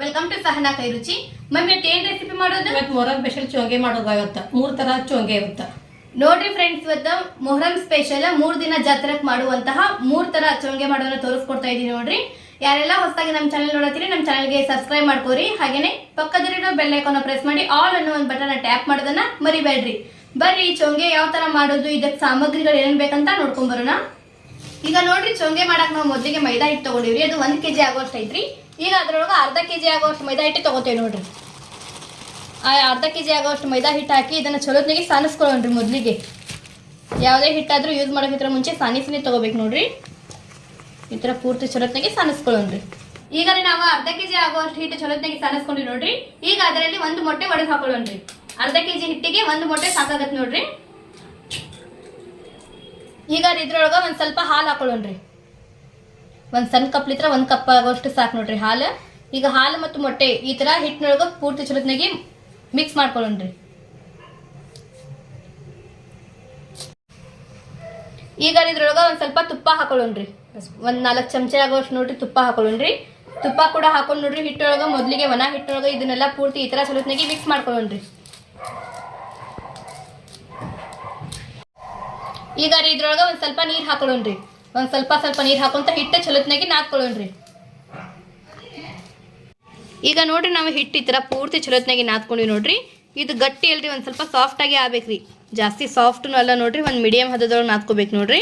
Welcome to Sahana ಕೈ ರುಚಿ mummy ಇವತ್ತು ಏನ್ ರೆಸಿಪಿ ಮಾಡೋದು? ಇವತ್ತು ಮೊಹರಂ ಸ್ಪೆಷಲ್ ಚೋಂಗೆ ಮಾಡೋದು ಇವತ್ತು ಮೂರ್ ತರ ಚೋಂಗೆ ಇರುತ್ತೆ. ನೋಡ್ರಿ ಫ್ರೆಂಡ್ಸ್ ಇವತ್ತು ಮೊಹರಂ ಸ್ಪೆಷಲ್ ಮೂರು ದಿನ ಜಾತ್ರೆಗೆ ಮಾಡುವಂತಹ ಮೂರ್ ತರ ಚೋಂಗೆ ಮಾಡೋದನ್ನ ತೋರಿಸ್ಕೊಡ್ತಾ ಇದೀನಿ ನೋಡ್ರಿ. ಯಾರೆಲ್ಲ ಹೊಸದಾಗಿ ನಮ್ಮ ಚಾನಲ್ ನೋಡತ್ತೀರಿ ನಮ್ಮ ಚಾನಲ್ಗೆ ಸಬ್ಸ್ಕ್ರೈಬ್ ಮಾಡ್ಕೋರಿ. ಹಾಗೇನೆ ಪಕ್ಕದಲ್ಲಿರೋ ಬೆಲ್ ಐಕಾನ್ ಪ್ರೆಸ್ ಮಾಡಿ ಆಲ್ ಅನ್ನೋ ಒಂದು ಬಟನ್ ಟ್ಯಾಪ್ ಮಾಡೋದನ್ನ ಮರಿಬೇಡ್ರಿ. ಬರ್ರಿ ಚೊಂಗೆ ಯಾವ ತರ ಮಾಡೋದು ಇದಕ್ಕೆ ಸಾಮಗ್ರಿಗಳು ಏನ್ ಬೇಕಂತ ನೋಡ್ಕೊಂಡ್ ಬರೋಣ. ಈಗ ನೋಡ್ರಿ ಚೊಂಗೆ ಮಾಡಕ್ ನಾವು ಮೊದಲಿಗೆ ಮೈದಾ ಹಿಟ್ಟು ತಗೊಂಡಿವ್ರಿ. ಅದು ಒಂದ್ ಕೆಜಿ ಆಗೋಷ್ಟು ಐತ್ರಿ. ಈಗ ಅದ್ರೊಳಗೆ ಅರ್ಧ ಕೆ ಜಿ ಆಗೋಷ್ಟು ಮೈದಾ ಹಿಟ್ಟು ತೊಗೋತೇವೆ ನೋಡ್ರಿ. ಆ ಅರ್ಧ ಕೆಜಿ ಆಗೋಷ್ಟು ಮೈದಾ ಹಿಟ್ಟು ಹಾಕಿ ಇದನ್ನು ಚಲೋತ್ನಾಗೆ ಸಾನಿಸ್ಕೊಳ್ಳೋಣ್ರಿ ಮೊದಲಿಗೆ. ಯಾವುದೇ ಹಿಟ್ಟಾದರೂ ಯೂಸ್ ಮಾಡೋಕ್ಕಿಂತ ಮುಂಚೆ ಸಾನಿಸಿನೇ ತೊಗೋಬೇಕು ನೋಡ್ರಿ. ಈ ಥರ ಪೂರ್ತಿ ಚಲೋತ್ನಾಗೆ ಸಾನಿಸ್ಕೊಳ್ಳೋಣ್ರಿ. ಈಗ ನಾವು ಅರ್ಧ ಕೆ ಜಿ ಆಗುವಷ್ಟು ಹಿಟ್ಟು ಚಲೋತ್ನಾಗೆ ಸಾನಿಸ್ಕೊಂಡ್ರಿ ನೋಡ್ರಿ. ಈಗ ಅದರಲ್ಲಿ ಒಂದು ಮೊಟ್ಟೆ ಒಡೆದು ಹಾಕೊಳ್ಳೋಣ್ರಿ. ಅರ್ಧ ಕೆ ಜಿ ಹಿಟ್ಟಿಗೆ ಒಂದು ಮೊಟ್ಟೆ ಸಾಕಾಗತ್ತೆ ನೋಡ್ರಿ. ಈಗ ಇದ್ರೊಳಗೆ ಒಂದು ಸ್ವಲ್ಪ ಹಾಲು ಹಾಕೊಳ್ಳೋಣ್ರಿ. ಒಂದ್ ಸಣ್ಣ ಕಪ್ಲಿತ್ರ ಒಂದು ಕಪ್ ಆಗೋಷ್ಟು ಸಾಕು ನೋಡ್ರಿ ಹಾಲು. ಈಗ ಹಾಲು ಮತ್ತು ಮೊಟ್ಟೆ ಈ ತರ ಹಿಟ್ಟಿನೊಳಗೆ ಪೂರ್ತಿ ಚಲೋತ್ನಾಗಿ ಮಿಕ್ಸ್ ಮಾಡ್ಕೊಳ್ಳೋಣ್ರಿ ಈಗ ಇದ್ರೊಳಗೆ ಒಂದು ಸ್ವಲ್ಪ ತುಪ್ಪ ಹಾಕೊಳ್ಳೋಣ್ರಿ ಒಂದು ನಾಲ್ಕು ಚಮಚ ಆಗೋಷ್ಟು ನೋಡ್ರಿ ತುಪ್ಪ ಹಾಕೊಳ್ಳೋಣ್ರಿ ತುಪ್ಪ ಕೂಡ ಹಾಕೊಂಡು ನೋಡ್ರಿ ಹಿಟ್ಟೊಳಗೆ ಮೊದಲಿಗೆ ಒಣ ಹಿಟ್ಟೊಳಗೆ ಇದನ್ನೆಲ್ಲ ಪೂರ್ತಿ ಈ ತರ ಚಲೋತ್ನಾಗಿ ಮಿಕ್ಸ್ ಮಾಡ್ಕೊಳ್ಳೋಣ್ರಿ ಈಗ ರೀ ಇದ್ರೊಳಗ ಒಂದ್ ಸ್ವಲ್ಪ ನೀರು ಹಾಕೊಳ್ಳೋಣ್ರಿ ಒಂದ್ ಸ್ವಲ್ಪ ಸ್ವಲ್ಪ ನೀರ್ ಹಾಕೊಂತ ಹಿಟ್ಟ ಚಲೋತ್ನಾಗಿ ನಾದ್ಕೊಳ್ಳೋಣ್ರಿ. ಈಗ ನೋಡ್ರಿ ನಾವು ಹಿಟ್ಟು ಈ ಥರ ಪೂರ್ತಿ ಚಲೋತ್ನಾಗಿ ನಾದ್ಕೊಂಡ್ವಿ ನೋಡ್ರಿ. ಇದು ಗಟ್ಟಿ ಅಲ್ರಿ, ಒಂದು ಸ್ವಲ್ಪ ಸಾಫ್ಟ್ ಆಗಿ ಆಗ್ಬೇಕ್ರಿ. ಜಾಸ್ತಿ ಸಾಫ್ಟ್ನು ಅಲ್ಲ ನೋಡ್ರಿ, ಒಂದು ಮೀಡಿಯಂ ಹದದೊಳಗೆ ನಾದ್ಕೋಬೇಕು ನೋಡ್ರಿ.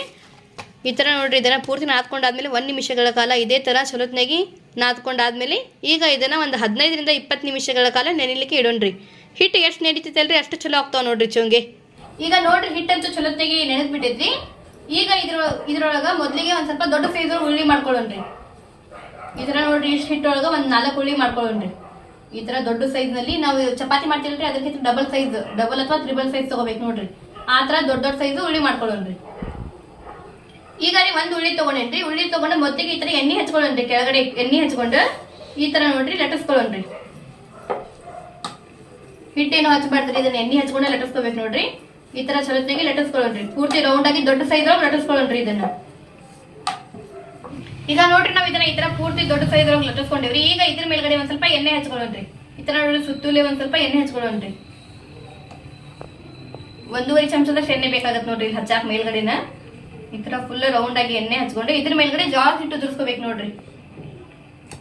ಈ ಥರ ನೋಡ್ರಿ ಇದನ್ನ ಪೂರ್ತಿ ನಾದ್ಕೊಂಡಾದ್ಮೇಲೆ ಒಂದು ನಿಮಿಷಗಳ ಕಾಲ ಇದೇ ಥರ ಚಲೋತ್ನಾಗಿ ನಾದ್ಕೊಂಡಾದ್ಮೇಲೆ ಈಗ ಇದನ್ನ ಒಂದು ಹದಿನೈದರಿಂದ ಇಪ್ಪತ್ತು ನಿಮಿಷಗಳ ಕಾಲ ನೆನಿಲಿಕ್ಕೆ ಇಡೋಣ್ರಿ. ಹಿಟ್ಟು ಎಷ್ಟು ನಡೀತೈತಲ್ರಿ ಅಷ್ಟು ಚಲೋ ಆಗ್ತಾವ ನೋಡ್ರಿ ಚೊಂಗೆ. ಈಗ ನೋಡ್ರಿ ಹಿಟ್ಟಂತೂ ಚಲೋತ್ನಾಗಿ ನೆನೆದ್ ಬಿಟ್ಟೈತ್ರಿ ಈಗ ಇದ್ರ, ಇದ್ರೊಳಗ ಮೊದಲಿಗೆ ಒಂದ್ ಸ್ವಲ್ಪ ದೊಡ್ಡ ಸೈಜ್ ಉಳ್ಳಿ ಮಾಡ್ಕೊಳ್ಳೋಣ್ರಿ ಇದ್ರ ನೋಡ್ರಿ ಇಷ್ಟು ಹಿಟ್ಟೊಳಗ ಒಂದ್ ನಾಲ್ಕು ಉಳ್ಳಿ ಮಾಡ್ಕೊಳ್ಳೋಣ್ರಿ ಈ ತರ ದೊಡ್ಡ ಸೈಜ್ನಲ್ಲಿ ನಾವು ಚಪಾತಿ ಮಾಡ್ತೀವಲ್ರಿ, ಅದಕ್ಕಿಂತ ಡಬಲ್ ಸೈಜ್ ಡಬಲ್ ಅಥವಾ ತ್ರಿಬಲ್ ಸೈಜ್ ತಗೋಬೇಕು ನೋಡ್ರಿ. ಆ ತರ ದೊಡ್ಡ ದೊಡ್ಡ ಸೈಜ್ ಉಳ್ಳಿ ಮಾಡ್ಕೊಳ್ಳೋಣ್ರಿ ಈಗ ರೀ ಒಂದ್ ಉಳ್ಳಿ ತಗೊಂಡೇನ್ರಿ ಉಳ್ಳಿ ತಗೊಂಡು ಮೊದಲಿಗೆ ಈ ತರ ಎಣ್ಣೆ ಹಚ್ಕೊಳ್ಳೋಣ್ರಿ ಕೆಳಗಡೆ ಎಣ್ಣೆ ಹಚ್ಕೊಂಡು ಈ ತರ ನೋಡ್ರಿ ಲಟ್ಟಿಸ್ಕೊಳ್ಳೋಣ್ರಿ ಹಿಟ್ಟೇನು ಹಚ್ಬಾರ್ದ್ರಿ ಇದನ್ನ ಎಣ್ಣೆ ಹಚ್ಕೊಂಡೆ ಲಟ್ಟಿಸ್ಕೋಬೇಕು ನೋಡ್ರಿ. ಈ ತರ ಚಲೋತ್ನಾಗಿ ಲಟ್ಟಿಸ್ಕೊಳ್ಳೋಣ್ರಿ ಪೂರ್ತಿ ರೌಂಡ್ ಆಗಿ ದೊಡ್ಡ ಸೈಜ್ ಒಳಗೆ ಲಟ್ಟಿಸ್ಕೊಳ್ಳೋಣ್ರಿ ಇದನ್ನ. ಈಗ ನೋಡ್ರಿ ನಾವ್ ಇದನ್ನ ಈ ತರ ಪೂರ್ತಿ ದೊಡ್ಡ ಸೈಜ್ ಒಳಗೆ ಲಟ್ಟಿಸ್ಕೊಂಡಿವ್ರಿ ಈಗ ಇದ್ರ ಮೇಲ್ಗಡೆ ಒಂದ್ ಸ್ವಲ್ಪ ಎಣ್ಣೆ ಹಚ್ಕೊಳ್ಳೋಣ್ರಿ ಈ ತರ ನೋಡ್ರಿ ಸುತ್ತೂಲೆ ಒಂದ್ ಸ್ವಲ್ಪ ಎಣ್ಣೆ ಹಚ್ಕೊಳ್ಳೋಣ್ರಿ ಒಂದೂವರೆ ಚಮಚದಷ್ಟು ಎಣ್ಣೆ ಬೇಕಾಗತ್ತೆ ನೋಡ್ರಿ ಇಲ್ಲಿ ಹಚ್ಚಾಕ್ ಮೇಲ್ಗಡೆನ. ಈ ತರ ಫುಲ್ ರೌಂಡ್ ಆಗಿ ಎಣ್ಣೆ ಹಚ್ಕೊಂಡು ಇದ್ರ ಮೇಲ್ಗಡೆ ಜಾಸ್ ಹಿಟ್ಟು ಉದುರ್ಸ್ಕೋಬೇಕು ನೋಡ್ರಿ.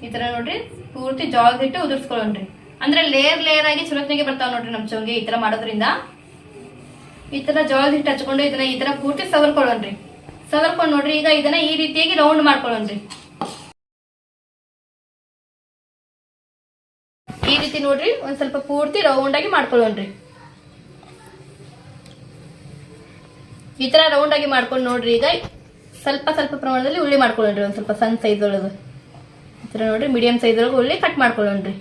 ಈ ತರ ನೋಡ್ರಿ ಪೂರ್ತಿ ಜಾಸ್ ಹಿಟ್ಟು ಉದುರ್ಸ್ಕೊಳ್ಳೋಣ್ರಿ ಅಂದ್ರೆ ಲೇಯರ್ ಲೇಯರ್ ಆಗಿ ಚಲೋತ್ನಾಗೆ ಬರ್ತಾವ ನೋಡ್ರಿ ನಮ್ ಚೊಂಗೆ ಈ ತರ ಮಾಡೋದ್ರಿಂದ. ಈ ತರ ಜೋಳದ ಹಿಟ್ಟು ಹಚ್ಕೊಂಡು ಇದನ್ನ ಈ ತರ ಪೂರ್ತಿ ಸವರ್ಕೊಳ್ಳೋಣ್ರಿ. ಸವರ್ಕೊಂಡ್ ನೋಡ್ರಿ, ಈಗ ಇದನ್ನ ಈ ರೀತಿಯಾಗಿ ರೌಂಡ್ ಮಾಡ್ಕೊಳ್ಳೋಣ್ರಿ. ಈ ರೀತಿ ನೋಡ್ರಿ, ಒಂದ್ ಸ್ವಲ್ಪ ಪೂರ್ತಿ ರೌಂಡ್ ಆಗಿ ಮಾಡ್ಕೊಳ್ಳೋಣ್ರಿ. ಈ ತರ ರೌಂಡ್ ಆಗಿ ಮಾಡ್ಕೊಂಡು ನೋಡ್ರಿ, ಈಗ ಸ್ವಲ್ಪ ಸ್ವಲ್ಪ ಪ್ರಮಾಣದಲ್ಲಿ ಉಳ್ಳಿ ಮಾಡ್ಕೊಳ್ಳೋಣ್ರಿ, ಒಂದ್ ಸ್ವಲ್ಪ ಸಣ್ಣ ಸೈಜ್ ಒಳಗೆ. ಈ ತರ ನೋಡ್ರಿ ಮೀಡಿಯಂ ಸೈಜ್ ಒಳಗೆ ಉಳ್ಳಿ ಕಟ್ ಮಾಡ್ಕೊಳ್ಳೋಣ್ರಿ.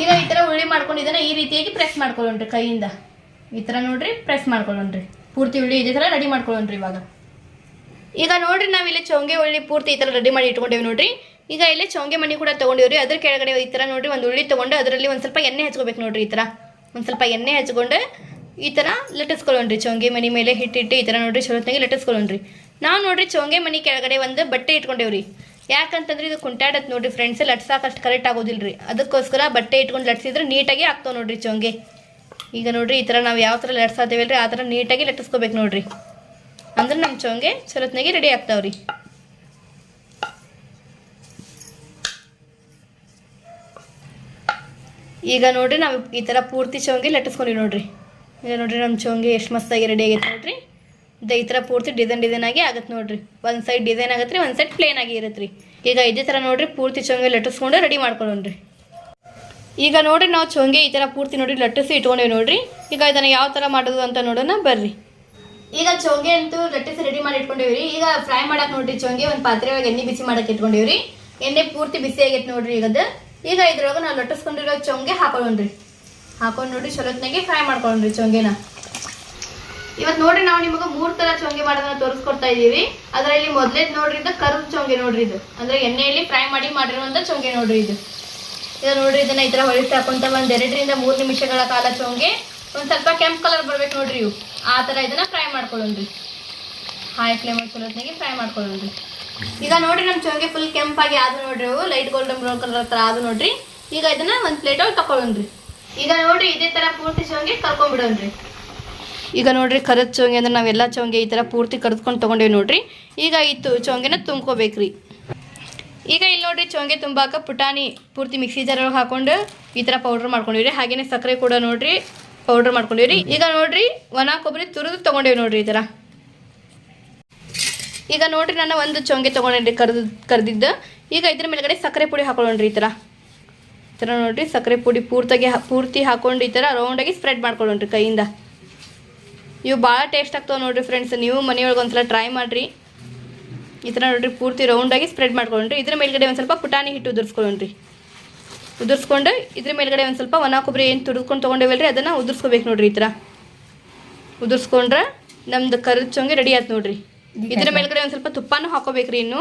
ಈಗ ಈ ತರ ಉಳ್ಳಿ ಮಾಡ್ಕೊಂಡಿದ್ದಾನೆ ಈ ರೀತಿಯಾಗಿ ಪ್ರೆಸ್ ಮಾಡ್ಕೊಳ್ಳೋಣ್ರಿ ಕೈಯಿಂದ. ಈ ತರ ನೋಡ್ರಿ ಪ್ರೆಸ್ ಮಾಡ್ಕೊಳ್ಳೋಣ್ರಿ. ಪೂರ್ತಿ ಉಳ್ಳಿ ಇದೇ ತರ ರೆಡಿ ಮಾಡ್ಕೊಳ್ಳೋಣ್ರಿ ಇವಾಗ. ಈಗ ನೋಡ್ರಿ ಇಲ್ಲಿ ಚೌಂಗೆ ಉಳ್ಳಿ ಪೂರ್ತಿ ಈ ತರ ರೆಡಿ ಮಾಡಿ ಇಟ್ಕೊಂಡೇವಿ ನೋಡ್ರಿ. ಈಗ ಇಲ್ಲಿ ಚೌಂಗೆ ಮಣಿ ಕೂಡ ತಗೊಂಡಿವ್ರಿ. ಅದ್ರ ಕೆಳಗಡೆ ಈ ತರ ನೋಡ್ರಿ ಒಂದು ಉಳ್ಳಿ ತಗೊಂಡು ಅದರಲ್ಲಿ ಒಂದ್ ಸ್ವಲ್ಪ ಎಣ್ಣೆ ಹಚ್ಕೋಬೇಕು ನೋಡ್ರಿ ಈ ತರ. ಒಂದ್ ಸ್ವಲ್ಪ ಎಣ್ಣೆ ಹಚ್ಕೊಂಡು ಈ ತರ ಲಟ್ಟಿಸ್ಕೊಳ್ಳೋಣ್ರಿ. ಚೌಂಗೆ ಮನಿ ಮೇಲೆ ಹಿಟ್ಟಿಟ್ಟು ಈ ತರ ನೋಡ್ರಿ ಚಲೋತ್ನಾಗಿ ಲಟ್ಟಿಸ್ಕೊಳ್ಳೋಣ್ರಿ. ನಾವು ನೋಡ್ರಿ ಚೌಂಗೆ ಮನಿ ಕೆಳಗಡೆ ಒಂದು ಬಟ್ಟೆ ಇಟ್ಕೊಂಡೇವ್ರಿ. ಯಾಕಂತಂದ್ರೆ ಇದು ಕುಂಟಾಡತ್ ನೋಡ್ರಿ ಫ್ರೆಂಡ್ಸ್ ಲಟ್ಸಾಕ ಅಷ್ಟು ಕರೆಕ್ಟ್ ಆಗೋದಿಲ್ರಿ. ಅದಕ್ಕೋಸ್ಕರ ಬಟ್ಟೆ ಇಟ್ಕೊಂಡು ಲಟ್ಸಿದ್ರೆ ನೀಟಾಗಿ ಆಗ್ತಾವ ನೋಡ್ರಿ ಚೊಂಗೆ. ಈಗ ನೋಡ್ರಿ ಈ ಥರ ನಾವು ಯಾವ ಥರ ಲಟ್ಸಾತೇವಲ್ರಿ, ಆ ಥರ ನೀಟಾಗಿ ಲಟ್ಟಿಸ್ಕೋಬೇಕು ನೋಡ್ರಿ. ಅಂದ್ರೆ ನಮ್ಮ ಚೊಂಗೆ ಚಲೋತ್ನಾಗಿ ರೆಡಿ ಆಗ್ತಾವ್ರಿ. ಈಗ ನೋಡ್ರಿ ನಾವು ಈ ಥರ ಪೂರ್ತಿ ಚೊಂಗೆ ಲಟ್ಟಿಸ್ಕೊಂಡ್ರಿ ನೋಡ್ರಿ. ಈಗ ನೋಡ್ರಿ ನಮ್ಮ ಚೊಂಗೆ ಎಷ್ಟು ಮಸ್ತಾಗಿ ರೆಡಿ ಆಗೈತೆ ನೋಡ್ರಿ. ಈ ಥರ ಪೂರ್ತಿ ಡಿಸೈನ್ ಡಿಸೈನ್ ಆಗಿ ಆಗುತ್ತೆ ನೋಡ್ರಿ. ಒಂದು ಸೈಡ್ ಡಿಸೈನ್ ಆಗುತ್ತೆ ರೀ ಒಂದು ಸೈಡ್ ಪ್ಲೇನ್ ಆಗಿ ಇರುತ್ತೆ ರೀ ಈಗ ಇದೇ ಥರ ನೋಡ್ರಿ, ಪೂರ್ತಿ ಚೊಂಗೆ ಲಟ್ಟಿಸ್ಕೊಂಡು ರೆಡಿ ಮಾಡ್ಕೊಳ್ಳೋಣ್ರಿ ಈಗ ನೋಡ್ರಿ, ನಾವು ಚೊಂಗೆ ಈ ಥರ ಪೂರ್ತಿ ನೋಡಿ ಲಟ್ಟಿಸಿ ಇಟ್ಕೊಂಡೇವಿ ನೋಡ್ರಿ. ಈಗ ಇದನ್ನು ಯಾವ ಥರ ಮಾಡೋದು ಅಂತ ನೋಡೋಣ, ಬರ್ರಿ. ಈಗ ಚೊಂಗೆ ಅಂತೂ ಲಟ್ಟಿಸಿ ರೆಡಿ ಮಾಡಿ ಇಟ್ಕೊಂಡೇವ್ರಿ. ಈಗ ಫ್ರೈ ಮಾಡಕ್ಕೆ ನೋಡ್ರಿ, ಚೊಂಗೆ ಒಂದು ಪಾತ್ರೆ ಒಳಗೆ ಎಣ್ಣೆ ಬಿಸಿ ಮಾಡಕ್ ಇಟ್ಕೊಂಡೇವ್ರಿ. ಎಣ್ಣೆ ಪೂರ್ತಿ ಬಿಸಿ ಆಗೈತೆ ನೋಡ್ರಿ ಈಗದ ಈಗ ಇದ್ರೊಳಗೆ ನಾವು ಲಟ್ಟಿಸ್ಕೊಂಡಿರೋ ಚೊಂಗೆ ಹಾಕೊಳ್ಳೋಣ್ರಿ. ಹಾಕೊಂಡು ನೋಡಿ ಚಲೋತ್ನಾಗೆ ಫ್ರೈ ಮಾಡ್ಕೊಳ್ಳೋಣ್ರಿ ಚೊಂಗೆನ. ಇವತ್ ನೋಡ್ರಿ ನಾವು ನಿಮಗೆ ಮೂರ್ ತರ ಚೊಂಗೆ ಮಾಡೋದನ್ನ ತೋರಿಸ್ಕೊಡ್ತಾ ಇದೀವಿ. ಅದರಲ್ಲಿ ಮೊದ್ಲೇದ್ ನೋಡ್ರಿ ಇದು ಕರುದ್ ಚೊಂಗೆ ನೋಡ್ರಿ ಇದು. ಅಂದ್ರೆ ಎಣ್ಣೆಯಲ್ಲಿ ಫ್ರೈ ಮಾಡಿ ಮಾಡಿರುವಂತ ಚೊಂಗೆ ನೋಡ್ರಿ ಇದು. ಇದು ನೋಡ್ರಿ ಇದನ್ನ ಈ ತರ ಹೊಳಿಸಿ ಹಾಕೊಂತ ಒಂದ್ ಎರಡರಿಂದ ಮೂರ್ ನಿಮಿಷಗಳ ಕಾಲ ಚೊಂಗೆ. ಒಂದ್ ಸ್ವಲ್ಪ ಕೆಂಪ್ ಕಲರ್ ಬರ್ಬೇಕು ನೋಡ್ರಿ ಇವು. ಆ ತರ ಇದನ್ನ ಫ್ರೈ ಮಾಡ್ಕೊಳ್ಳೋಣ್ರಿ. ಹಾಯ್ ಫ್ಲೇಮ್ ಚಲೋತ್ನಾಗೆ ಫ್ರೈ ಮಾಡ್ಕೊಳ್ಳೋಣ್ರಿ. ಈಗ ನೋಡ್ರಿ ನಮ್ಮ ಚೊಂಗೆ ಫುಲ್ ಕೆಂಪಾಗಿ ಆದ್ರೂ ನೋಡ್ರಿ ಅವು ಲೈಟ್ ಗೋಲ್ಡನ್ ಬ್ರೌನ್ ಕಲರ್ ತರ ಆದ್ರು ನೋಡ್ರಿ. ಈಗ ಇದನ್ನ ಒಂದ್ ಪ್ಲೇಟ್ ಒಳಗೆ ತಕೊಳ್ಳೋನ್ರಿ ಈಗ ನೋಡ್ರಿ ಇದೇ ತರ ಪೂರ್ತಿ ಚೊಂಗೆ ಕರ್ಕೊಂಡ್ಬಿಡೋಣ್ರಿ. ಈಗ ನೋಡ್ರಿ ಕರದ ಚೊಂಗೆ ಅಂದ್ರೆ ನಾವೆಲ್ಲ ಚೊಂಗೆ ಈ ತರ ಪೂರ್ತಿ ಕರೆದ್ಕೊಂಡು ತಗೊಂಡೇವಿ ನೋಡ್ರಿ. ಈಗ ಇತ್ತು ಚೊಂಗೆನ ತುಂಬ್ಕೋಬೇಕ್ರಿ. ಈಗ ಇಲ್ಲಿ ನೋಡ್ರಿ ಚೊಂಗೆ ತುಂಬಾಕ ಪುಟಾಣಿ ಪೂರ್ತಿ ಮಿಕ್ಸಿ ಜಾರೊಳಗೆ ಹಾಕೊಂಡು ಈ ತರ ಪೌಡರ್ ಮಾಡ್ಕೊಂಡಿವ್ರಿ. ಹಾಗೇನೆ ಸಕ್ಕರೆ ಕೂಡ ನೋಡ್ರಿ ಪೌಡರ್ ಮಾಡ್ಕೊಂಡಿವ್ರಿ. ಈಗ ನೋಡ್ರಿ ಒಣ ಕೊಬ್ಬರಿ ತುರಿದು ತಗೊಂಡೇವಿ ನೋಡ್ರಿ ಈ ತರ. ಈಗ ನೋಡ್ರಿ ನಾನು ಒಂದು ಚೊಂಗೆ ತೊಗೊಂಡೇನ್ರಿ ಕರ್ದು ಕರ್ದಿದ್ದು. ಈಗ ಇದ್ರ ಮೇಲ್ಗಡೆ ಸಕ್ಕರೆ ಪುಡಿ ಹಾಕೊಳ್ಳೋಣ್ರಿ ಈ ಥರ ಈ ಥರ ನೋಡ್ರಿ ಸಕ್ಕರೆ ಪುಡಿ ಪೂರ್ತಿಗೆ ಪೂರ್ತಿ ಹಾಕೊಂಡು ಈ ಥರ ರೌಂಡಾಗಿ ಸ್ಪ್ರೆಡ್ ಮಾಡ್ಕೊಳ್ಳೋಣ್ರಿ ಕೈಯಿಂದ. ಇವು ಭಾಳ ಟೇಸ್ಟ್ ಆಗ್ತಾವೆ ನೋಡಿರಿ ಫ್ರೆಂಡ್ಸ್ ನೀವು ಮನೆಯೊಳಗೆ ಒಂದ್ಸಲ ಟ್ರೈ ಮಾಡಿರಿ. ಈ ಥರ ನೋಡಿರಿ ಪೂರ್ತಿ ರೌಂಡಾಗಿ ಸ್ಪ್ರೆಡ್ ಮಾಡ್ಕೊಳ್ಳೋಣ್ರಿ ಇದ್ರ ಮೇಲ್ಗಡೆ ಒಂದು ಸ್ವಲ್ಪ ಪುಟಾಣಿ ಹಿಟ್ಟು ಉದುರಿಸ್ಕೊಳ್ಳೋಣ್ರಿ ಉದುರಿಸ್ಕೊಂಡು ಇದ್ರ ಮೇಲ್ಗಡೆ ಒಂದು ಸ್ವಲ್ಪ ಒಣ ಕೊಬ್ಬರಿ ಏನು ತುರಿದ್ಕೊಂಡು ತೊಗೊಂಡೇವಲ್ರಿ ಅದನ್ನು ಉದುರ್ಸ್ಕೋಬೇಕು ನೋಡಿರಿ ಈ ಥರ. ಉದುರ್ಸ್ಕೊಂಡ್ರೆ ನಮ್ದು ಕರದ ಚೊಂಗೆ ರೆಡಿ ಆಯ್ತು ನೋಡಿರಿ. ಇದ್ರ ಮೇಲ್ಗಡೆ ಒಂದು ಸ್ವಲ್ಪ ತುಪ್ಪನೂ ಹಾಕೋಬೇಕ್ರಿ ಇನ್ನು.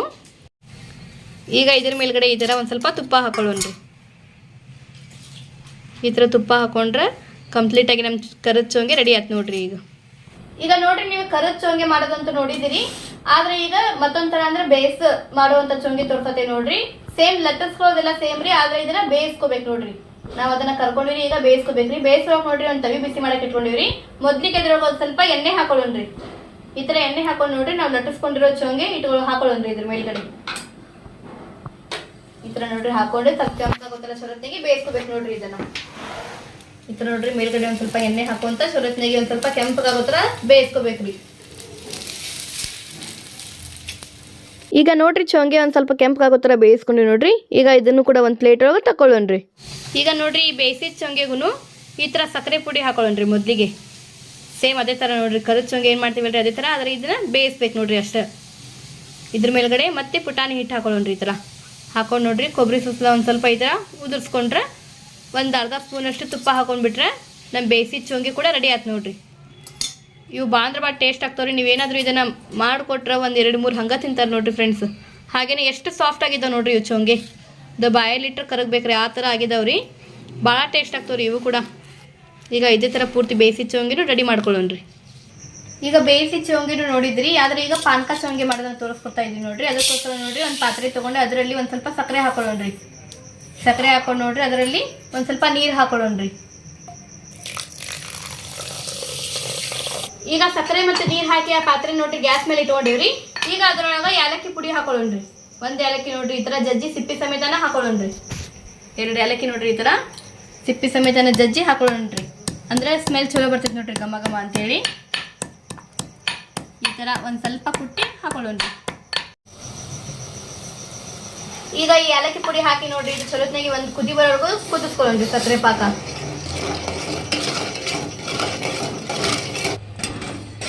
ಈಗ ಇದ್ರ ಮೇಲ್ಗಡೆ ಈ ಥರ ಒಂದು ಸ್ವಲ್ಪ ತುಪ್ಪ ಹಾಕೊಳ್ಳೋಣ್ರಿ. ಈ ಥರ ತುಪ್ಪ ಹಾಕೊಂಡ್ರೆ ಕಂಪ್ಲೀಟಾಗಿ ನಮ್ಮ ಕರದ ಚೊಂಗೆ ರೆಡಿ ಆಯ್ತು ನೋಡಿರಿ ಈಗ. ಈಗ ನೋಡ್ರಿ ನೀವು ಕರದ ಚೊಂಗೆ ಮಾಡೋದಂತ ನೋಡಿದಿರಿ ಆದ್ರೆ ಈಗ ಮತ್ತೊಂಥರ ಅಂದ್ರೆ ಬೇಸ್ ಮಾಡುವಂತ ಚೊಂಗೆ ತೋರ್ಸತ್ತೆ ನೋಡ್ರಿ. ಸೇಮ್ ಲಟ್ಟಸ್ಕೊಳ್ಳೋದೆಲ್ಲ ಸೇಮ್ ರೀ, ಆದ್ರೆ ಇದನ್ನ ಬೇಯಿಸ್ಕೋಬೇಕು ನೋಡ್ರಿ. ನಾವ್ ಅದನ್ನ ಕರ್ಕೊಂಡಿರಿ ಈಗ ಬೇಯಿಸ್ಕೋಬೇಕ್ರಿ. ಬೇಯಿಸ್ಕೊಳಕ್ ನೋಡ್ರಿ ಒಂದ್ ತವಿ ಬಿಸಿ ಮಾಡಕ್ ಇಟ್ಕೊಂಡಿವ್ರಿ. ಮೊದ್ಲಿಗೆ ಇದ್ರೊಳಗೆ ಒಂದ್ ಸ್ವಲ್ಪ ಎಣ್ಣೆ ಹಾಕೊಳ್ಳೋಣ್ರಿ. ಈ ತರ ಎಣ್ಣೆ ಹಾಕೊಂಡ್ ನೋಡ್ರಿ, ನಾವು ಲಟ್ಟಿಸ್ಕೊಂಡಿರೋ ಚೊಂಗೆ ಇಟ್ಕೊಳ್ಳೋ ಹಾಕೊಳ್ಳೋಣ್ರಿ ಇದ್ರ ಮೇಲ್ಗಡೆ. ಈ ತರ ನೋಡ್ರಿ, ಹಾಕೊಂಡು ಸ್ವಲ್ಪ ಗೊತ್ತಲ್ಲ ಸೊರತ್ನೆಗೆ ಬೇಯಿಸ್ಕೋಬೇಕು ನೋಡ್ರಿ ಇದನ್ನ. ಈ ನೋಡ್ರಿ ಮೇಲ್ಗಡೆ ಒಂದ್ ಸ್ವಲ್ಪ ಎಣ್ಣೆ ಹಾಕೊಂತ ಸೊರತ್ನೆಗೆ ಒಂದ್ ಸ್ವಲ್ಪ ಕೆಂಪಗಾಗೋ ತರ ಬೇಯಿಸ್ಕೋಬೇಕ್ರಿ ಈಗ ನೋಡ್ರಿ ಚೊಂಗೆ ಒಂದು ಸ್ವಲ್ಪ ಕೆಂಪಗಾಗೋ ಥರ ಬೇಯಿಸ್ಕೊಂಡ್ವಿ ನೋಡ್ರಿ. ಈಗ ಇದನ್ನು ಕೂಡ ಒಂದು ಪ್ಲೇಟ್ ಒಳಗೆ ತಗೊಳ್ಳೋಣ್ರಿ ಈಗ ನೋಡ್ರಿ ಈ ಬೇಯಿಸಿದ ಚೊಂಗೆಗೂ ಈ ಥರ ಸಕ್ಕರೆ ಪುಡಿ ಹಾಕೊಳ್ಳೋಣ್ರಿ ಮೊದಲಿಗೆ. ಸೇಮ್ ಅದೇ ಥರ ನೋಡ್ರಿ ಕರು ಚೊಂಗೆ ಏನು ಮಾಡ್ತೀವಲ್ರಿ ಅದೇ ಥರ ಆದರೆ ಇದನ್ನ ಬೇಯಿಸ್ಬೇಕು ನೋಡ್ರಿ ಅಷ್ಟೇ. ಇದ್ರ ಮೇಲ್ಗಡೆ ಮತ್ತೆ ಪುಟಾಣಿ ಹಿಟ್ಟು ಹಾಕೊಳ್ಳೋಣ್ರಿ ಈ ಥರ ಹಾಕೊಂಡು ನೋಡ್ರಿ ಕೊಬ್ಬರಿ ಸುತ್ತಲ ಒಂದು ಸ್ವಲ್ಪ ಈ ಥರ ಉದುರಿಸ್ಕೊಂಡ್ರೆ ಒಂದು ಅರ್ಧ ಸ್ಪೂನಷ್ಟು ತುಪ್ಪ ಹಾಕೊಂಡ್ಬಿಟ್ರೆ ನಮ್ಮ ಬೇಯಿಸಿದ ಚೋಂಗಿ ಕೂಡ ರೆಡಿ ಆಯ್ತು ನೋಡ್ರಿ. ಇವು ಬಾಂದ್ರ ಭಾಳ ಟೇಸ್ಟ್ ಆಗ್ತಾವ್ರಿ. ನೀವೇನಾದರೂ ಇದನ್ನು ಮಾಡಿಕೊಟ್ರೆ ಒಂದು ಎರಡು ಮೂರು ಹಂಗೆ ತಿಂತಾರೆ ನೋಡ್ರಿ ಫ್ರೆಂಡ್ಸ್ ಹಾಗೆಯೇ ಎಷ್ಟು ಸಾಫ್ಟ್ ಆಗಿದಾವೆ ನೋಡ್ರಿ ಇವು ಚೊಂಗೆ. ಇದು ಬಾಯಲ್ಲಿಟ್ರೆ ಕರಗಬೇಕ್ರಿ, ಆ ಥರ ಆಗಿದಾವ್ರಿ ಭಾಳ ಟೇಸ್ಟ್ ಆಗ್ತಾವ್ರಿ ಇವು ಕೂಡ. ಈಗ ಇದೇ ಥರ ಪೂರ್ತಿ ಬೇಯಿಸಿ ಚೊಂಗಿನೂ ರೆಡಿ ಮಾಡ್ಕೊಳ್ಳೋಣ್ರಿ. ಈಗ ಬೇಯಿಸಿ ಚೋಂಗಿನೂ ನೋಡಿದ್ರಿ, ಆದರೆ ಈಗ ಪಾನಕ ಚೋಂಗಿ ಮಾಡೋದನ್ನ ತೋರಿಸ್ಕೊಡ್ತಾ ಇದ್ದೀನಿ ನೋಡ್ರಿ. ಅದಕ್ಕೋಸ್ಕರ ನೋಡಿರಿ, ಒಂದು ಪಾತ್ರೆ ತೊಗೊಂಡು ಅದರಲ್ಲಿ ಒಂದು ಸ್ವಲ್ಪ ಸಕ್ಕರೆ ಹಾಕೊಳ್ಳೋಣ್ರಿ. ಸಕ್ಕರೆ ಹಾಕೊಂಡು ನೋಡ್ರಿ, ಅದರಲ್ಲಿ ಒಂದು ಸ್ವಲ್ಪ ನೀರು ಹಾಕೊಳ್ಳೋಣ್ರಿ ಈಗ ಸಕ್ಕರೆ ಮತ್ತೆ ನೀರು ಹಾಕಿ ಆ ಪಾತ್ರೆ ನೋಡ್ರಿ, ಗ್ಯಾಸ್ ಮೇಲೆ ಇಟ್ಕೊಂಡಿವ್ರಿ ಈಗ ಅದ್ರೊಳಗ ಏಲಕ್ಕಿ ಪುಡಿ ಹಾಕೊಳ್ಳೋಣ್ರಿ ಒಂದು ಏಲಕ್ಕಿ ನೋಡ್ರಿ, ಈ ಥರ ಜಜ್ಜಿ ಸಿಪ್ಪಿ ಸಮೇತನ ಹಾಕೊಳ್ಳೋಣ್ರಿ ಎರಡು ಏಲಕ್ಕಿ ನೋಡ್ರಿ, ಈ ಥರ ಸಿಪ್ಪಿ ಸಮೇತನ ಜಜ್ಜಿ ಹಾಕೊಳ್ಳೋಣ್ರಿ ಅಂದ್ರೆ ಸ್ಮೆಲ್ ಚಲೋ ಬರ್ತೈತಿ ನೋಡ್ರಿ ಗಮ ಘಮ ಅಂತೇಳಿ. ಈ ತರ ಒಂದ್ ಸ್ವಲ್ಪ ಕುಟ್ಟಿ ಹಾಕೊಳ್ಳೋಣ್ರಿ ಈಗ ಈ ಏಲಕ್ಕಿ ಪುಡಿ ಹಾಕಿ ನೋಡ್ರಿ, ಇದು ಚಲೋತ್ನಾಗಿ ಒಂದ್ ಕುದಿ ಬರೋವರೆಗೂ ಕುದಿಸ್ಕೊಳ್ಳೋಣ್ರಿ ಸಕ್ಕರೆ ಪಾಕ.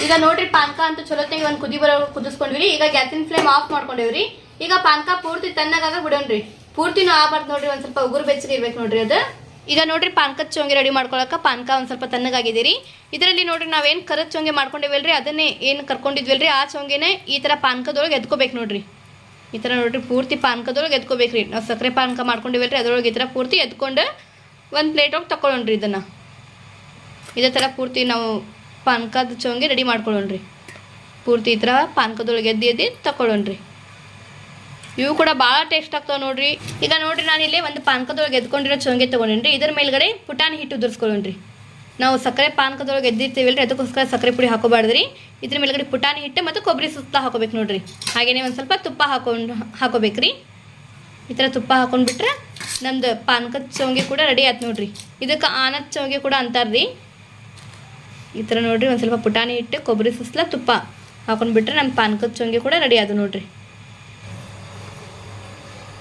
ಈಗ ನೋಡ್ರಿ, ಪಾನಕ ಅಂತ ಚಲೋತ್ನಾಗಿ ಒಂದು ಕುದಿ ಬರೋವರೆಗೂ ಕುದಿಸ್ಕೊಂಡ್ವಿ ಈಗ ಗ್ಯಾಸಿನ ಫ್ಲೇಮ್ ಆಫ್ ಮಾಡ್ಕೊಂಡೇವ್ರಿ. ಈಗ ಪಾನ್ಕ ಪೂರ್ತಿ ತಣ್ಣಗಾಗ ಬಿಡೋಣ್ರಿ ಪೂರ್ತಿನೂ ಆಗ್ಬಾರ್ದು ನೋಡ್ರಿ, ಒಂದು ಸ್ವಲ್ಪ ಉಗುರು ಬೆಚ್ಚಗೆ ಇರ್ಬೇಕು ನೋಡ್ರಿ ಅದು. ಈಗ ನೋಡ್ರಿ, ಪಾನಕದ ಚೊಂಗೆ ರೆಡಿ ಮಾಡ್ಕೊಳಕ್ಕೆ ಪಾನಕ ಒಂದ್ ಸ್ವಲ್ಪ ತಣ್ಣಗಾಗಿದ್ದೀರಿ ಇದರಲ್ಲಿ ನೋಡ್ರಿ, ನಾವೇನು ಕರದ ಚೊಂಗೆ ಮಾಡ್ಕೊಂಡಿವಲ್ರಿ, ಅದನ್ನೇ ಏನು ಕರ್ಕೊಂಡಿದ್ವಲ್ರಿ, ಆ ಚೊಂಗೆನೆ ಈ ತರ ಪಾನ್ಕದೊಳಗೆ ಎದ್ಕೋಬೇಕು ನೋಡ್ರಿ. ಈ ಥರ ನೋಡ್ರಿ, ಪೂರ್ತಿ ಪಾನಕದೊಳಗೆ ಎದ್ಕೋಬೇಕ್ರಿ ನಾವು ಸಕ್ಕರೆ ಪಾನಕ ಮಾಡ್ಕೊಂಡಿವಲ್ರಿ, ಅದರೊಳಗೆ ಈ ಥರ ಪೂರ್ತಿ ಎದ್ಕೊಂಡು ಒಂದು ಪ್ಲೇಟ್ ಒಳಗೆ ತಗೊಳ್ಳೋಣ್ರಿ ಇದನ್ನು. ಇದೇ ಥರ ಪೂರ್ತಿ ನಾವು ಪಾನಕದ ಚೋಂಗೆ ರೆಡಿ ಮಾಡ್ಕೊಳ್ಳೋಣ್ರಿ. ಪೂರ್ತಿ ಈ ಥರ ಪಾನಕದೊಳಗೆ ಎದ್ದು ಎದ್ದು ತಗೊಳ್ಳೋಣ್ರಿ ಇವು ಕೂಡ ಭಾಳ ಟೇಸ್ಟ್ ಆಗ್ತಾವೆ ನೋಡ್ರಿ. ಈಗ ನೋಡ್ರಿ ನಾನು ಇಲ್ಲಿ ಒಂದು ಪಾನಕದೊಳಗೆ ಎದ್ಕೊಂಡಿರೋ ಚೌಂಗೆ ತೊಗೊಂಡೇನ್ರಿ, ಇದ್ರ ಮೇಲ್ಗಡೆ ಪುಟಾಣಿ ಹಿಟ್ಟು ಉದುರಿಸ್ಕೊಳ್ಳೋಣ್ರಿ. ನಾವು ಸಕ್ಕರೆ ಪಾನಕದೊಳಗೆ ಎದ್ದಿರ್ತೀವಲ್ರಿ ಅದಕ್ಕೋಸ್ಕರ ಸಕ್ಕರೆ ಪುಡಿ ಹಾಕೋಬಾರ್ದ್ರಿ. ಇದ್ರ ಮೇಲ್ಗಡೆ ಪುಟಾಣಿ ಹಿಟ್ಟು ಮತ್ತು ಕೊಬ್ಬರಿ ಸುತ್ತ ಹಾಕೋಬೇಕು ನೋಡ್ರಿ. ಹಾಗೇನೆ ಒಂದು ಸ್ವಲ್ಪ ತುಪ್ಪ ಹಾಕೊಂಡು ಹಾಕೋಬೇಕ್ರಿ. ಈ ಥರ ತುಪ್ಪ ಹಾಕೊಂಡ್ಬಿಟ್ರೆ ನಮ್ದು ಪಾನಕದ ಚೌಂಗೆ ಕೂಡ ರೆಡಿ ಆಯ್ತು ನೋಡ್ರಿ. ಇದಕ್ಕೆ ಆನದ ಚೌಂಗೆ ಕೂಡ ಅಂತಾರ್ರಿ. ಈ ಥರ ನೋಡ್ರಿ ಒಂದು ಸ್ವಲ್ಪ ಪುಟಾಣಿ ಹಿಟ್ಟು, ಕೊಬ್ಬರಿ ಸುಸ್ಲ, ತುಪ್ಪ ಹಾಕೊಂಡ್ಬಿಟ್ರೆ ನಮ್ಮ ಪಾನಕದ ಚೌಂಗೆ ಕೂಡ ರೆಡಿ ಆದು ನೋಡ್ರಿ.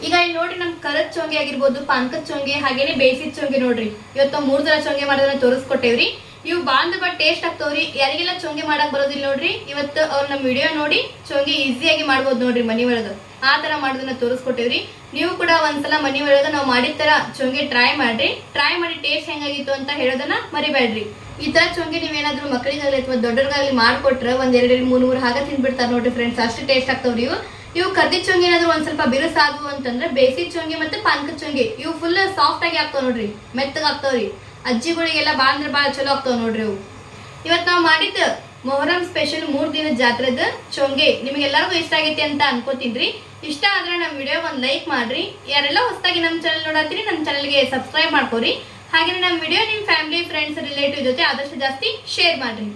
ಈಗ ಇಲ್ಲಿ ನೋಡ್ರಿ ನಮ್ ಕರದ್ ಚೊಂಗೆ ಆಗಿರ್ಬೋದು ಪಾನಕದ ಚೊಂಗೆ, ಹಾಗೇನೆ ಬೇಯಿಸಿದ ಚೊಂಗೆ ನೋಡ್ರಿ. ಇವತ್ತು ಮೂರ್ ತರ ಚೊಂಗೆ ಮಾಡೋದನ್ನ ತೋರಿಸ್ಕೊಟ್ಟೇವ್ರಿ. ಇವು ಬಾಂದ್ ಬಟ್ ಟೇಸ್ಟ್ ಆಗ್ತಾವ್ರಿ. ಯಾರಿಗೆಲ್ಲ ಚೊಂಗೆ ಮಾಡಕ್ ಬರೋದಿಲ್ಲ ನೋಡ್ರಿ. ಇವತ್ತು ಅವ್ರ ನಮ್ಮ ವಿಡಿಯೋ ನೋಡಿ ಚೊಂಗೆ ಈಸಿಯಾಗಿ ಮಾಡ್ಬೋದು ನೋಡ್ರಿ ಮನಿ ಒಳಗ. ಆ ತರ ಮಾಡೋದನ್ನ ತೋರಿಸ್ಕೊಟ್ಟೇವ್ರಿ. ನೀವು ಕೂಡ ಒಂದ್ಸಲ ಮನಿ ಒಳಗ ನಾವು ಮಾಡಿದ ತರ ಚೊಂಗೆ ಟ್ರೈ ಮಾಡ್ರಿ. ಟ್ರೈ ಮಾಡಿ ಟೇಸ್ಟ್ ಹೆಂಗಾಗಿತ್ತು ಅಂತ ಹೇಳೋದನ್ನ ಮರಿಬೇಡ್ರಿ ಈ ತರ ಚೊಂಗೆ ನೀವೇನಾದ್ರೂ ಮಕ್ಕಳಿಗಾಗಲಿ ಅಥವಾ ದೊಡ್ಡವ್ರಿಗಾಗಲಿ ಮಾಡ್ಕೊಟ್ರೆ ಒಂದ್ ಎರಡು ಮೂರು ಮೂರು ಹಾಗ ತಿನ್ಬಿಡ್ತಾರ ನೋಡ್ರಿ ಫ್ರೆಂಡ್ಸ್ ಅಷ್ಟು ಟೇಸ್ಟ್ ಆಗ್ತಾವ್ರಿ ಇವು. ಇವು ಕದ್ದಿ ಚೊಂಗಿ ಏನಾದ್ರು ಒಂದ್ ಸ್ವಲ್ಪ ಬಿರುಸಾದವು ಅಂತಂದ್ರೆ ಬೇಸಿ ಚೊಂಗಿ ಮತ್ತೆ ಪಾನಕದ ಚೊಂಗಿ. ಇವು ಫುಲ್ ಸಾಫ್ಟ್ ಆಗಿ ಆಗ್ತಾವ ನೋಡ್ರಿ, ಮೆತ್ತಗ್ ಆಗ್ತಾವ್ರಿ ಅಜ್ಜಿಗಳಿಗೆಲ್ಲ ಬಾಳ ಅಂದ್ರೆ ಬಾಳ ಚಲೋ ಆಗ್ತಾವ ನೋಡ್ರಿ ಇವು ಇವತ್ ನಾವು ಮಾಡಿದ್ದು ಮೊಹರಂ ಸ್ಪೆಷಲ್ ಮೂರ್ ದಿನದ ಜಾತ್ರೆದ ಚೊಂಗೆ. ನಿಮಗೆಲ್ಲರಿಗೂ ಇಷ್ಟ ಆಗೈತಿ ಅಂತ ಅನ್ಕೋತೀನ್ರಿ. ಇಷ್ಟ ಆದ್ರೆ ನಮ್ಮ ವಿಡಿಯೋ ಒಂದು ಲೈಕ್ ಮಾಡ್ರಿ. ಯಾರೆಲ್ಲ ಹೊಸದಾಗಿ ನಮ್ಮ ಚಾನಲ್ ನೋಡತ್ತೀರಿ ನಮ್ಮ ಚಾನಲ್ಗೆ ಸಬ್ಸ್ಕ್ರೈಬ್ ಮಾಡ್ಕೋರಿ. ಹಾಗೆ ನಮ್ಮ ವಿಡಿಯೋ ನಿಮ್ಮ ಫ್ಯಾಮಿಲಿ ಫ್ರೆಂಡ್ಸ್ ರಿಲೇಟಿವ್ ಜೊತೆ ಆದಷ್ಟು ಜಾಸ್ತಿ ಶೇರ್ ಮಾಡ್ರಿ.